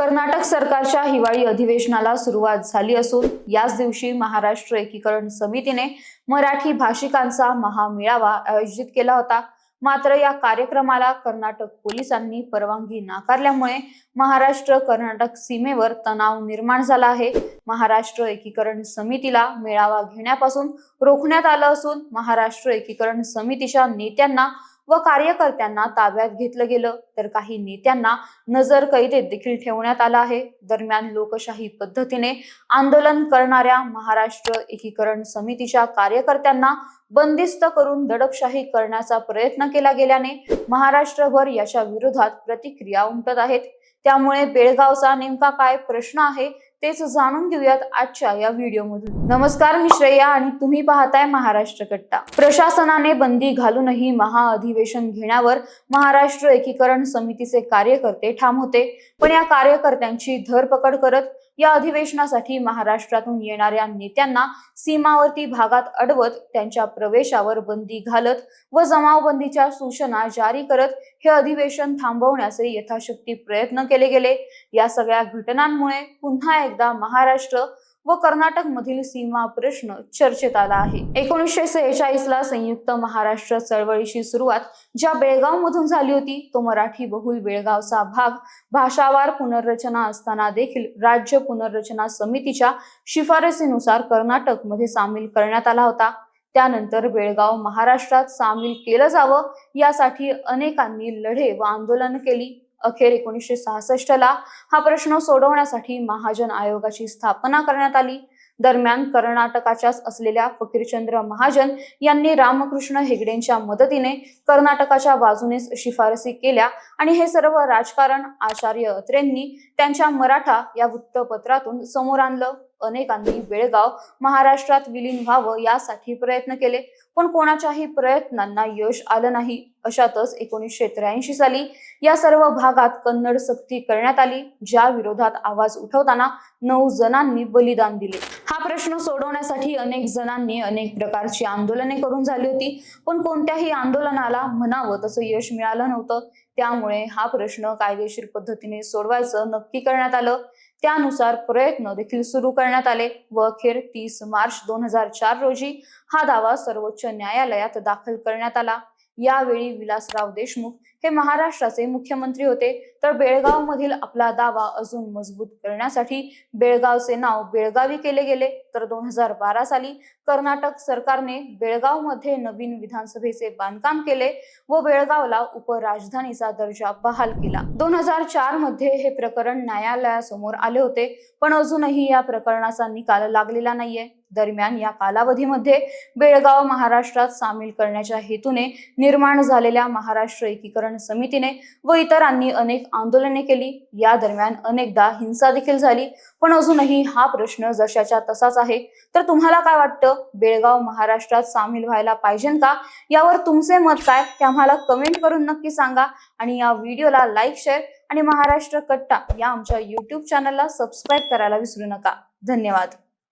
कर्नाटक सरकारच्या हिवाळी अधिवेशनाला सुरुवात झाली असून याच दिवशी महाराष्ट्र एकीकरण समितीने मराठी भाषिकांचा महामेळावा आयोजित केला होता. मात्र या कार्यक्रमाला कर्नाटक पोलिसांनी परवानगी नाकारल्यामुळे महाराष्ट्र कर्नाटक सीमेवर तणाव निर्माण झाला आहे. महाराष्ट्र एकीकरण समितीला मेळावा घेण्यापासून रोखण्यात आलं असून महाराष्ट्र एकीकरण समितीच्या नेत्यांना व कार्यकर्त्यांना ताब्यात घेतलं गेलं. तर काही नेत्यांना नजर कैदेत देखील ठेवण्यात आलं आहे. दरम्यान लोकशाही पद्धतीने आंदोलन करणाऱ्या महाराष्ट्र एकीकरण समितीच्या कार्यकर्त्यांना बंदिस्त करून दडपशाही करण्याचा प्रयत्न केला गेल्याने महाराष्ट्रभर याच्या विरोधात प्रतिक्रिया उमटत आहेत. त्यामुळे बेळगावचा नेमका काय प्रश्न आहे तेच जाणून घेऊयात आजच्या या व्हिडिओमधून. नमस्कार मी श्रेया आणि तुम्ही पाहताय महाराष्ट्र कट्टा. प्रशासनाने बंदी घालूनही महाअधिवेशन घेण्यावर महाराष्ट्र एकीकरण समितीचे कार्यकर्ते ठाम होते. पण या कार्यकर्त्यांची धरपकड करत या अधिवेशनासाठी महाराष्ट्रातून येणाऱ्या नेत्यांना सीमावर्ती भागात अडवत त्यांच्या प्रवेशावर बंदी घालत व जमावबंदीच्या सूचना जारी करत हे अधिवेशन थांबवण्याचे यथाशक्ती प्रयत्न केले गेले. या सगळ्या घटनांमुळे पुन्हा एकदा महाराष्ट्र व कर्नाटक मधील सीमा प्रश्न चर्चेत आला आहे. एकोणीसशे सेहेचाळीस ला संयुक्त महाराष्ट्र चळवळीची सुरुवात ज्या बेळगाव मधून झाली होती तो मराठी बहुल बेळगावचा भाग. भाषावार पुनर्रचना असताना देखील राज्य पुनर्रचना समितीच्या शिफारसीनुसार कर्नाटकमध्ये सामील करण्यात आला होता. त्यानंतर बेळगाव महाराष्ट्रात सामील केलं जावं यासाठी अनेकांनी लढे व आंदोलन केली. अखेर एकोणीसशे सहासष्ट ला हा प्रश्न सोडवण्यासाठी महाजन आयोगाची स्थापना करण्यात आली. दरम्यान कर्नाटकाच्याच असलेल्या फकीरचंद्र महाजन यांनी रामकृष्ण हेगडेंच्या मदतीने कर्नाटकाच्या बाजूनेच शिफारसी केल्या आणि हे सर्व राजकारण आचार्य अत्रेंनी त्यांच्या मराठा या वृत्तपत्रातून समोर आणलं. अनेकांनी बेळगाव महाराष्ट्रात विलीन व्हावं यासाठी प्रयत्न केले. पण कोणाच्याही प्रयत्नांना यश आलं नाही. अशातच एकोणीसशे त्र्याऐंशी साली या सर्व भागात कन्नड सक्ती करण्यात आली. ज्या विरोधात आवाज उठवताना नऊ जणांनी बलिदान दिले. हा प्रश्न सोडवण्यासाठी अनेक जणांनी अनेक प्रकारची आंदोलने करून झाली होती. पण कोणत्याही आंदोलनाला म्हणावं तसं यश मिळालं नव्हतं. त्यामुळे हा प्रश्न कायदेशीर पद्धतीने सोडवायचं नक्की करण्यात आलं. त्यानुसार प्रयत्न देखील सुरू करण्यात आले व अखेर तीस मार्च दोन हजार चार रोजी हा दावा सर्वोच्च न्यायालयात दाखल करण्यात आला. यावेळी विलासराव देशमुख हे महाराष्ट्राचे मुख्यमंत्री होते. तर बेळगाव मधील आपला दावा अजून मजबूत करण्यासाठी बेळगावचे नाव बेळगावी केले गेले. तर दोन हजार बारा साली कर्नाटक सरकारने बेळगावमध्ये नवीन विधानसभेचे बांधकाम केले व बेळगावला उपराजधानीचा दर्जा बहाल केला. दोन हजार चारमध्ये हे प्रकरण न्यायालयासमोर आले होते पण अजूनही या प्रकरणाचा निकाल लागलेला नाहीये. दरम्यान या कालावधीमध्ये बेळगाव महाराष्ट्रात सामील करण्याच्या हेतूने निर्माण झालेल्या महाराष्ट्र एकीकरण समितीने व इतरांनी अनेक आंदोलने केली. या दरम्यान अनेकदा हिंसा देखील झाली. पण अजूनही हा प्रश्न जशाच्या तसाच आहे. तर तुम्हाला काय वाटतं? बेळगाव महाराष्ट्रात सामील व्हायला पाहिजे का? यावर तुमचे मत काय? ते आम्हाला कमेंट करून नक्की सांगा. आणि या व्हिडिओला लाईक शेअर आणि महाराष्ट्र कट्टा या आमच्या युट्यूब चॅनलला सबस्क्राईब करायला विसरू नका. धन्यवाद.